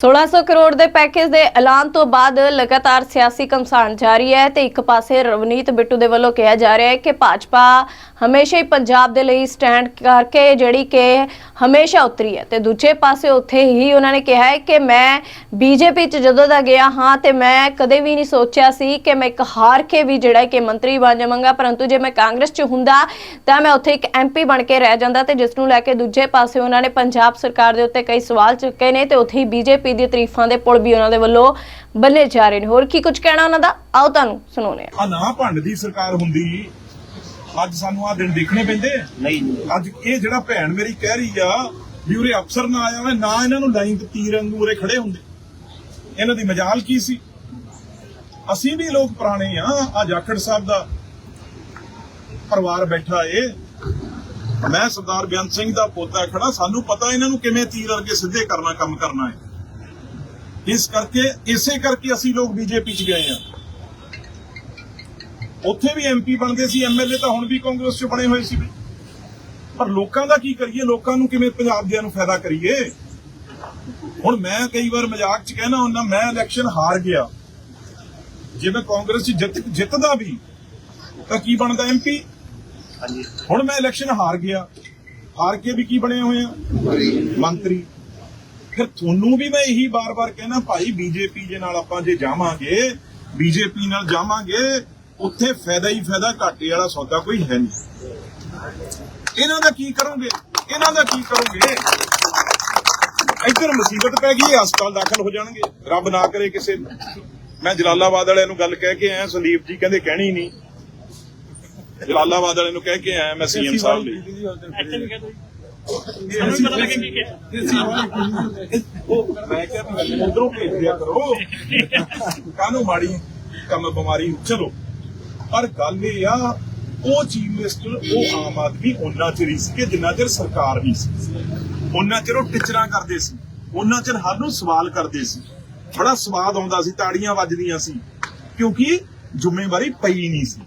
1600 ਕਰੋੜ ਦੇ ਪੈਕੇਜ ਦੇ ਐਲਾਨ ਤੋਂ ਬਾਅਦ ਲਗਾਤਾਰ ਸਿਆਸੀ ਘਮਸਾਨ ਜਾਰੀ ਹੈ ਤੇ ਇੱਕ ਪਾਸੇ ਰਵਨੀਤ ਬਿੱਟੂ ਦੇ ਵੱਲੋਂ ਕਿਹਾ ਜਾ ਰਿਹਾ ਹੈ ਕਿ ਭਾਜਪਾ ਹਮੇਸ਼ਾ ਹੀ ਪੰਜਾਬ ਦੇ ਲਈ ਸਟੈਂਡ ਕਰਕੇ ਜਿਹੜੀ ਕਿ ਹਮੇਸ਼ਾ ਉਤਰੀ ਹੈ। ਤੇ ਦੂਜੇ ਪਾਸੇ ਉੱਥੇ ਹੀ ਉਹਨਾਂ ਨੇ ਕਿਹਾ ਹੈ ਕਿ ਮੈਂ ਬੀਜੇਪੀ ਚ ਜਦੋਂ ਦਾ ਗਿਆ ਹਾਂ ਤੇ ਮੈਂ ਕਦੇ ਵੀ ਨਹੀਂ ਸੋਚਿਆ ਸੀ ਕਿ ਮੈਂ ਇੱਕ ਹਾਰ ਕੇ ਵੀ ਜਿਹੜਾ ਕਿ ਮੰਤਰੀ ਬਣ ਜਾਵਾਂਗਾ। ਪਰੰਤੂ ਜੇ ਮੈਂ ਕਾਂਗਰਸ ਚ ਹੁੰਦਾ ਤਾਂ ਮੈਂ ਉੱਥੇ ਇੱਕ ਐਮਪੀ ਬਣ ਕੇ ਰਹਿ ਜਾਂਦਾ ਤੇ ਜਿਸ ਨੂੰ ਲੈ ਕੇ ਦੂਜੇ ਪਾਸੇ ਉਹਨਾਂ ਨੇ ਪੰਜਾਬ ਸਰਕਾਰ ਦੇ ਉੱਤੇ ਕਈ ਸਵਾਲ ਚੁੱਕੇ ਨੇ ਤੇ ਉੱਥੇ ਹੀ ਬੀਜੇਪੀ ਦੀ ਤਾਰੀਫਾਂ ਦੇ ਪੁਲ ਵੀ ਉਹਨਾਂ ਦੇ ਵੱਲੋਂ ਬੰਨੇ ਜਾ ਰਹੇ ਨੇ। ਹੋਰ ਕੀ ਕੁਝ ਕਹਿਣਾ ਉਹਨਾਂ ਦਾ? ਆਓ ਤੁਹਾਨੂੰ ਸੁਣਾਉਂਦੇ ਆ ਨਾ ਭੰਡ ਦੀ ਸਰਕਾਰ ਹੁੰਦੀ ਅੱਜ ਸਾਨੂੰ ਆ ਦਿਨ ਦੇਖਣੇ ਪੈਂਦੇ ਨਹੀਂ। ਅੱਜ ਇਹ ਜਿਹੜਾ ਭੈਣ ਮੇਰੀ ਕਹਿ ਰਹੀ ਆ ਵੀ ਉਰੇ ਅਫਸਰ ਨਾ ਆਇਆ ਹੋਵੇ ਨਾ ਇਹਨਾਂ ਨੂੰ ਲਾਈਨ ਤੇ ਤੀਰ ਵਾਂਗੂ ਉਰੇ ਖੜੇ ਹੁੰਦੇ। ਇਹਨਾਂ ਦੀ ਮਜਾਲ ਕੀ ਸੀ? ਅਸੀਂ ਵੀ ਲੋਕ ਪੁਰਾਣੇ ਆ ਆ ਜਾਖੜ ਸਾਹਿਬ ਦਾ ਪਰਿਵਾਰ ਬੈਠਾ ਏ। ਮੈਂ ਸਰਦਾਰ ਬੇਅੰਤ ਸਿੰਘ ਦਾ ਪੋਤਾ ਖੜਾ ਸਾਨੂੰ ਪਤਾ ਇਹਨਾਂ ਨੂੰ ਕਿਵੇਂ ਤੀਰ ਵਰਗੇ ਸਿੱਧੇ ਕਰਨਾ ਕੰਮ ਕਰਨਾ ਹੈ ਇਸ ਕਰਕੇ ਇਸੇ ਕਰਕੇ ਅਸੀਂ ਲੋਕ ਬੀਜੇਪੀ ਚ ਗਏ ਆ। ਉੱਥੇ ਵੀ ਐਮਪੀ ਬਣਦੇ ਸੀ ਐਮਐਲਏ ਤਾਂ ਹੁਣ ਵੀ ਕਾਂਗਰਸ 'ਚ ਬਣੇ ਹੋਏ ਸੀ। ਪਰ ਲੋਕਾਂ ਦਾ ਕੀ ਕਰੀਏ? ਲੋਕਾਂ ਨੂੰ ਕਿਵੇਂ ਪੰਜਾਬ ਦਿਆਂ ਨੂੰ ਫਾਇਦਾ ਕਰੀਏ? ਹੁਣ ਮੈਂ ਕਈ ਵਾਰ ਮਜ਼ਾਕ 'ਚ ਕਹਿਣਾ ਹੁੰਦਾ ਮੈਂ ਇਲੈਕਸ਼ਨ ਹਾਰ ਗਿਆ। ਜੇ ਮੈਂ ਕਾਂਗਰਸ 'ਚ ਜਿੱਤ ਜਿੱਤਦਾ ਵੀ ਤਾਂ ਕੀ ਬਣਦਾ ਐਮਪੀ ਹਾਂਜੀ। ਹੁਣ ਮੈਂ ਇਲੈਕਸ਼ਨ ਹਾਰ ਗਿਆ। ਹਾਰ ਕੇ ਵੀ ਕੀ ਬਣੇ ਹੋਏ ਆ? ਮੰਤਰੀ। ਫਿਰ ਤੁਹਾਨੂੰ ਵੀ ਮੈਂ ਇਹੀ ਬਾਰ-ਬਾਰ ਕਹਿਣਾ ਭਾਈ ਬੀਜੇਪੀ ਦੇ ਨਾਲ ਆਪਾਂ ਜੇ ਜਾਵਾਂਗੇ ਬੀਜੇਪੀ ਨਾਲ ਜਾਵਾਂਗੇ ਉੱਥੇ ਫਾਇਦਾ ਹੀ ਫਾਇਦਾ ਘਾਟੇ ਵਾਲਾ ਸੌਦਾ ਕੋਈ ਹੈ ਨਹੀਂ। ਇਹਨਾਂ ਦਾ ਕੀ ਕਰੋਗੇ? ਇਹਨਾਂ ਦਾ ਕੀ ਕਰੋਗੇ? ਇੱਧਰ ਮੁਸੀਬਤ ਪੈ ਗਈ ਹਸਪਤਾਲ ਦਾਖਲ ਹੋ ਜਾਣਗੇ। ਰੱਬ ਨਾ ਕਰੇ ਕਿਸੇ ਨੂੰ। ਮੈਂ ਜਲਾਲਾਬਾਦ ਵਾਲਿਆਂ ਨੂੰ ਗੱਲ ਕਹਿ ਕੇ ਆਇਆ ਸੰਦੀਪ ਜੀ ਕਹਿੰਦੇ ਕਹਿਣੀ ਨਹੀਂ। ਜਲਾਲਾਬਾਦ ਵਾਲਿਆਂ ਨੂੰ ਕਹਿ ਕੇ ਆਇਆ ਮੈਂ ਸੀਐਮ ਸਾਹਿਬ ਲਈ। ਉਹ ਮੈਂ ਕਿਹਾ ਉਧਰੋਂ ਭੇਜ ਦਿਆ ਕਰੋ। ਕਾਹਨੂੰ ਮਾੜੀ ਕੰਮ ਬਿਮਾਰੀ? ਚਲੋ। ਪਰ ਗੱਲ ਇਹ ਆ ਉਹ ਚੀਫ ਮਿਨਿਸਟਰ ਉਹ ਆਮ ਆਦਮੀ ਉਹਨਾਂ ਚਿਰ ਹੀ ਸੀ ਕਿ ਜਿੰਨਾ ਚਿਰ ਸਰਕਾਰ ਨਹੀਂ ਸੀ। ਉਹਨਾਂ ਚਿਰ ਉਹ ਟਿਚਰਾਂ ਕਰਦੇ ਸੀ। ਉਹਨਾਂ ਚਿਰ ਹਰ ਨੂੰ ਸਵਾਲ ਕਰਦੇ ਸੀ। ਬੜਾ ਸਵਾਦ ਆਉਂਦਾ ਸੀ ਤਾੜੀਆਂ ਵੱਜਦੀਆਂ ਸੀ। ਕਿਉਂਕਿ ਜ਼ਿੰਮੇਵਾਰੀ ਪਈ ਨਹੀਂ ਸੀ।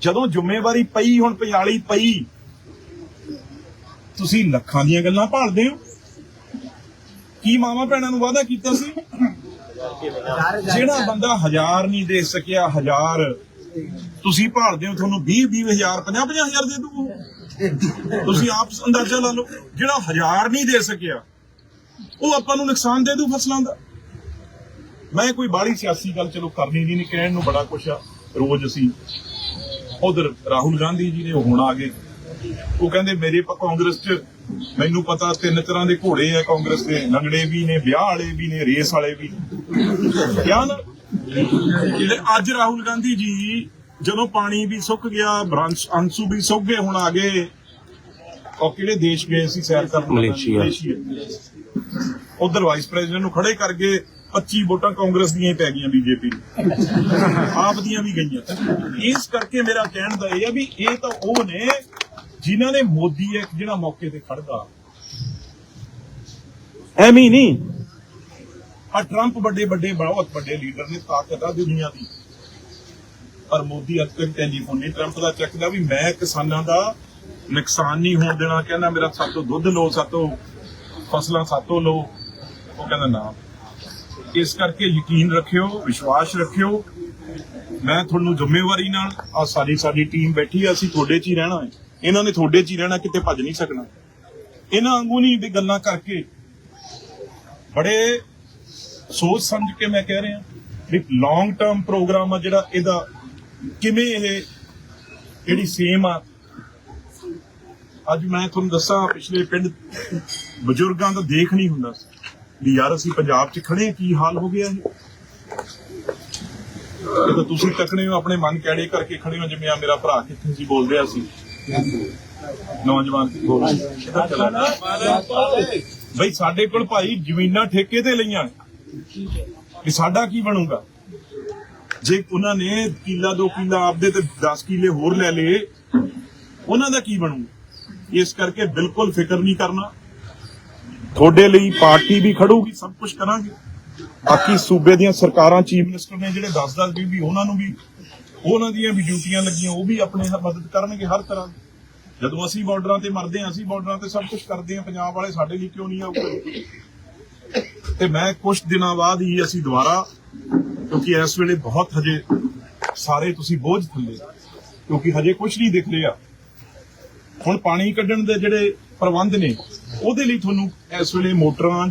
ਜਦੋਂ ਜ਼ਿੰਮੇਵਾਰੀ ਪਈ ਹੁਣ ਪਿਆਲੀ ਪਈ। ਤੁਸੀਂ ਲੱਖਾਂ ਦੀਆਂ ਗੱਲਾਂ ਭਾਲਦੇ ਹੋ। ਕੀ ਮਾਵਾ ਭੈਣਾਂ ਨੂੰ ਵਾਅਦਾ ਕੀਤਾ ਸੀ? ਜਿਹੜਾ ਬੰਦਾ ਹਜ਼ਾਰ ਨਹੀਂ ਦੇ ਸਕਿਆ ਹਜ਼ਾਰ ਤੁਸੀਂ ਭਾਲਦੇ ਹੋ ਤੁਹਾਨੂੰ 20 20 ਹਜ਼ਾਰ 50 50 ਹਜ਼ਾਰ ਦੇ ਦੂ ਤੁਸੀਂ ਆਪ ਅੰਦਾਜ਼ਾ ਲਾ ਲਓ, ਜਿਹੜਾ ਹਜ਼ਾਰ ਨਹੀਂ ਦੇ ਸਕਿਆ, ਉਹ ਆਪਾਂ ਨੂੰ ਨੁਕਸਾਨ ਦੇ ਦੂ ਫਸਲਾਂ ਦਾ। ਮੈਂ ਕੋਈ ਬਾੜੀ ਸਿਆਸੀ ਗੱਲ, ਚਲੋ ਕਰਨੀ ਨਹੀਂ, ਕਹਿਣ ਨੂੰ ਬੜਾ ਕੁਛ ਆ। ਰੋਜ਼ ਅਸੀਂ ਉਧਰ ਰਾਹੁਲ ਗਾਂਧੀ ਜੀ ਨੇ, ਉਹ ਹੁਣ ਆ ਗਏ। ਉਹ ਕਹਿੰਦੇ, ਮੇਰੇ ਕਾਂਗਰਸ 'ਚ ਮੈਨੂੰ ਪਤਾ ਤਿੰਨ ਤਰ੍ਹਾਂ ਦੇ ਘੋੜੇ ਆ, ਕਾਂਗਰਸ ਦੇ ਲੰਗੜੇ ਵੀ ਨੇ, ਵਿਆਹ ਵਾਲੇ ਵੀ ਨੇ, ਰੇਸ ਵਾਲੇ ਵੀ। ਨੇ। ਨਾ ਜਿਹੜੇ ਅੱਜ ਰਾਹੁਲ ਗਾਂਧੀ ਜੀ ਜਦੋਂ ਪਾਣੀ ਵੀ ਸੁੱਕ ਗਿਆ ਬ੍ਰਾਂਚ ਅੰਸੂ ਵੀ ਸੁੱਕ ਗਏ ਹੁਣ ਆ ਗਏ ਉਹ ਕਿਹੜੇ ਦੇਸ਼ ਗਏ ਸੀ ਸੈਰ ਕਰਨ? ਮਲੇਸ਼ੀਆ। ਉਧਰ ਵਾਈਸ ਪ੍ਰੈਜ਼ੀਡੈਂਟ ਨੂੰ ਖੜੇ ਕਰ ਗਏ 25 ਵੋਟਾਂ ਕਾਂਗਰਸ ਦੀਆਂ ਹੀ ਪੈ ਗਈਆਂ ਬੀਜੇਪੀ ਨੂੰ। ਆਪ ਦੀਆਂ ਵੀ ਗਈਆਂ। ਇਸ ਕਰਕੇ ਮੇਰਾ ਕਹਿਣ ਦਾ ਇਹ ਆ ਵੀ ਇਹ ਤਾਂ ਉਹ ਨੇ ਜਿਨ੍ਹਾਂ ਨੇ ਮੋਦੀ ਇੱਕ ਜਿਹੜਾ ਮੌਕੇ ਤੇ ਖੜਦਾ ਐਵੇਂ ਨਹੀਂ। ਆ ਟਰੰਪ ਵੱਡੇ ਵੱਡੇ, ਬਹੁਤ ਵੱਡੇ ਲੀਡਰ ਨੇ ਤਾਕਤ ਆ ਦੁਨੀਆ ਦੀ। ਪਰ ਮੋਦੀ ਅੱਜ ਤੱਕ ਟੈਲੀਫੋਨ ਨਹੀਂ ਟਰੰਪ ਦਾ ਚੱਕਦਾ ਵੀ ਮੈਂ ਕਿਸਾਨਾਂ ਦਾ ਨੁਕਸਾਨ ਨਹੀਂ ਹੋਣ ਦੇਣਾ ਕਹਿੰਦਾ, ਮੇਰਾ ਸਾਤੋਂ ਦੁੱਧ ਲਓ ਸਾਤੋਂ ਫਸਲਾਂ ਸਾਤੋਂ ਲਓ। ਉਹ ਕਹਿੰਦਾ ਨਾ। ਇਸ ਕਰਕੇ ਯਕੀਨ ਰੱਖਿਓ, ਵਿਸ਼ਵਾਸ ਰੱਖਿਓ। ਮੈਂ ਤੁਹਾਨੂੰ ਜ਼ਿੰਮੇਵਾਰੀ ਨਾਲ ਆ ਸਾਡੀ ਸਾਡੀ ਟੀਮ ਬੈਠੀ ਆ, ਅਸੀਂ ਤੁਹਾਡੇ 'ਚ ਹੀ ਰਹਿਣਾ ਹੈ। ਇਹਨਾਂ ਨੇ ਤੁਹਾਡੇ 'ਚ ਹੀ ਰਹਿਣਾ, ਕਿਤੇ ਭੱਜ ਨਹੀਂ ਸਕਣਾ। ਇਹਨਾਂ ਵਾਂਗੂ ਨਹੀਂ ਵੀ ਗੱਲਾਂ ਕਰਕੇ ਬੜੇ ਸੋਚ ਸਮਝ ਕੇ ਮੈਂ ਕਹਿ ਰਿਹਾ ਵੀ ਲੌਂਗ ਟਰਮ ਪ੍ਰੋਗਰਾਮ ਆ ਜਿਹੜਾ ਇਹਦਾ ਕਿਵੇਂ ਇਹ ਜਿਹੜੀ ਸੇਮ ਆ। ਅੱਜ ਮੈਂ ਤੁਹਾਨੂੰ ਦੱਸਾਂ, ਪਿਛਲੇ ਪਿੰਡ ਬਜ਼ੁਰਗਾਂ ਦਾ ਦੇਖ ਨਹੀਂ ਹੁੰਦਾ ਸੀ ਵੀ ਯਾਰ ਅਸੀਂ ਪੰਜਾਬ 'ਚ ਖੜੇ ਕੀ ਹਾਲ ਹੋ ਗਿਆ ਇਹ? ਇਹ ਤੁਸੀਂ ਤੱਕਣੇ ਹੋ, ਆਪਣੇ ਮਨ ਕੈੜੇ ਕਰਕੇ ਖੜੇ ਹੋ, ਜਿਵੇਂ ਆ ਮੇਰਾ ਭਰਾ ਕਿੱਥੇ ਸੀ ਬੋਲ ਰਿਹਾ ਸੀ। ਨੌਜਵਾਨ ਬੋਲ ਰਿਹਾ ਚਲਾ ਗਿਆ? ਬਈ ਸਾਡੇ ਕੋਲ ਭਾਈ ਜ਼ਮੀਨਾਂ ਠੇਕੇ ਤੇ ਲਈਆਂ ਕਿ ਸਾਡਾ ਕੀ ਬਣੂਗਾ? ਜੇ ਉਹਨਾਂ ਨੇ ਕਿੱਲਾ ਦੋ ਕਿੱਲਾ ਆਪਦੇ ਤੇ 10 ਕਿੱਲੇ ਹੋਰ ਲੈ ਲਏ, ਉਹਨਾਂ ਦਾ ਕੀ ਬਣੂ? ਇਸ ਕਰਕੇ ਬਿਲਕੁਲ ਫਿਕਰ ਨਹੀਂ ਕਰਨਾ। ਤੁਹਾਡੇ ਲਈ ਪਾਰਟੀ ਵੀ ਖੜੂਗੀ, ਸਭ ਕੁਝ ਕਰਾਂਗੇ। ਬਾਕੀ ਸੂਬੇ ਦੀਆਂ ਸਰਕਾਰਾਂ, ਚੀਫ ਮਿਨਿਸਟਰ ਨੇ ਜਿਹੜੇ 10-10 ਵੀ ਵੀ ਉਹਨਾਂ ਨੂੰ ਵੀ, ਉਹਨਾਂ ਦੀਆਂ ਵੀ ਡਿਊਟੀਆਂ ਲੱਗੀਆਂ, ਉਹ ਵੀ ਆਪਣੇ ਹ- ਮਦਦ ਕਰਨਗੇ ਹਰ ਤਰ੍ਹਾਂ ਦੀ। ਜਦੋਂ ਅਸੀਂ ਬਾਰਡਰਾਂ ਤੇ ਮਰਦੇ ਹਾਂ, ਅਸੀਂ ਬਾਰਡਰਾਂ ਤੇ ਸਭ ਕੁਝ ਕਰਦੇ ਹਾਂ, ਪੰਜਾਬ ਵਾਲੇ ਸਾਡੇ ਲਈ ਕਿਉਂ ਨਹੀਂ ਆਊਗਾ? ਤੇ ਮੈਂ ਕੁਝ ਦਿਨਾਂ ਬਾਅਦ ਹੀ ਅਸੀਂ ਦੁਬਾਰਾ ਕਿਉਂਕਿ ਇਸ ਵੇਲੇ ਬਹੁਤ ਹਜੇ ਸਾਰੇ ਤੁਸੀਂ ਬੋਝ ਥੱਲੇ ਕਿਉਂਕਿ ਹਜੇ ਕੁਝ ਨਹੀਂ ਦਿਖ ਰਿਹਾ। ਹੁਣ ਪਾਣੀ ਕੱਢਣ ਦੇ ਜਿਹੜੇ ਪ੍ਰਬੰਧ ਨੇ ਉਹਦੇ ਲਈ ਤੁਹਾਨੂੰ ਇਸ ਵੇਲੇ ਮੋਟਰਾਂ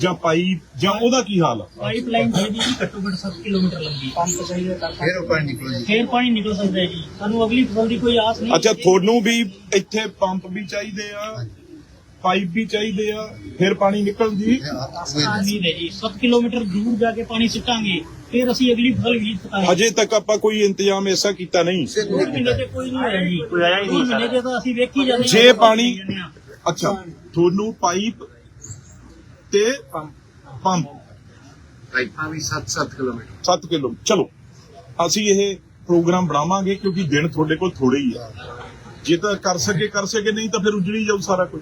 ਜਾਂ ਪਾਈਪ ਜਾਂ ਉਹਦਾ ਕੀ ਹਾਲ ਆ? ਪਾਈਪਲਾਈਨ ਚਾਹੀਦੀ ਜੀ ਘੱਟੋ ਘੱਟ 7 ਕਿਲੋਮੀਟਰ ਲੰਬੀ। ਪੰਪ ਚਾਹੀਦਾ ਤਾਂ ਫਿਰ ਉਹ ਪਾਣੀ ਨਿਕਲੋ ਜੀ। ਫੇਰ ਪਾਣੀ ਨਿਕਲ ਸਕਦਾ ਹੈ ਜੀ। ਸਾਨੂੰ ਅਗਲੀ ਫਸਲ ਦੀ ਕੋਈ ਆਸ ਨਹੀਂ ਅੱਛਾ ਤੁਹਾਨੂੰ ਵੀ ਇੱਥੇ ਪੰਪ ਵੀ ਚਾਹੀਦੇ ਆ ਪਾਈਪ ਵੀ ਚਾਹੀਦੇ ਆ ਫਿਰ ਪਾਣੀ ਨਿਕਲਣ ਦੀ। ਉਮੀਦ ਹੈ ਜੀ। 7 ਕਿਲੋਮੀਟਰ ਦੂਰ ਜਾ ਕੇ ਪਾਣੀ ਸਿੱਟਾਂਗੇ ਫਿਰ ਅਸੀਂ ਅਗਲੀ ਫਸਲ ਬੀਜ ਸਕਾਂਗੇ ਹਜੇ ਤੱਕ ਆਪਾਂ ਕੋਈ ਇੰਤਜ਼ਾਮ ਐਸਾ ਕੀਤਾ ਨਹੀਂ। ਦੋ ਮਹੀਨੇ ਤੇ ਕੋਈ ਨਹੀਂ ਹੋਇਆ ਜੀ। ਕੋਈ ਆਇਆ ਹੀ ਨਹੀਂ। ਮਹੀਨੇ ਤੇ ਤਾਂ ਅਸੀਂ ਵੇਖ ਹੀ ਜਾਂਦੇ ਜੇ ਹਾਂ। ਪਾਣੀ- ਅੱਛਾ ਤੁਹਾਨੂੰ ਪਾਈਪ ਤੇ ਪੰਪ। ਪਾਈਪਾਂ ਵੀ 7-7 ਕਿਲੋਮੀਟਰ। 7 ਕਿਲੋ ਚਲੋ ਅਸੀਂ ਇਹ ਪ੍ਰੋਗਰਾਮ ਬਣਾਵਾਂਗੇ ਕਿਉਂਕਿ ਦਿਨ ਤੁਹਾਡੇ ਕੋਲ ਥੋੜੇ ਹੀ ਆ। ਜੇ ਤਾਂ ਕਰ ਸਕੇ ਕਰ ਸਕੇ ਨਹੀਂ ਤਾਂ ਫਿਰ ਉਜੜੀ ਜਾਊ ਸਾਰਾ ਕੁਝ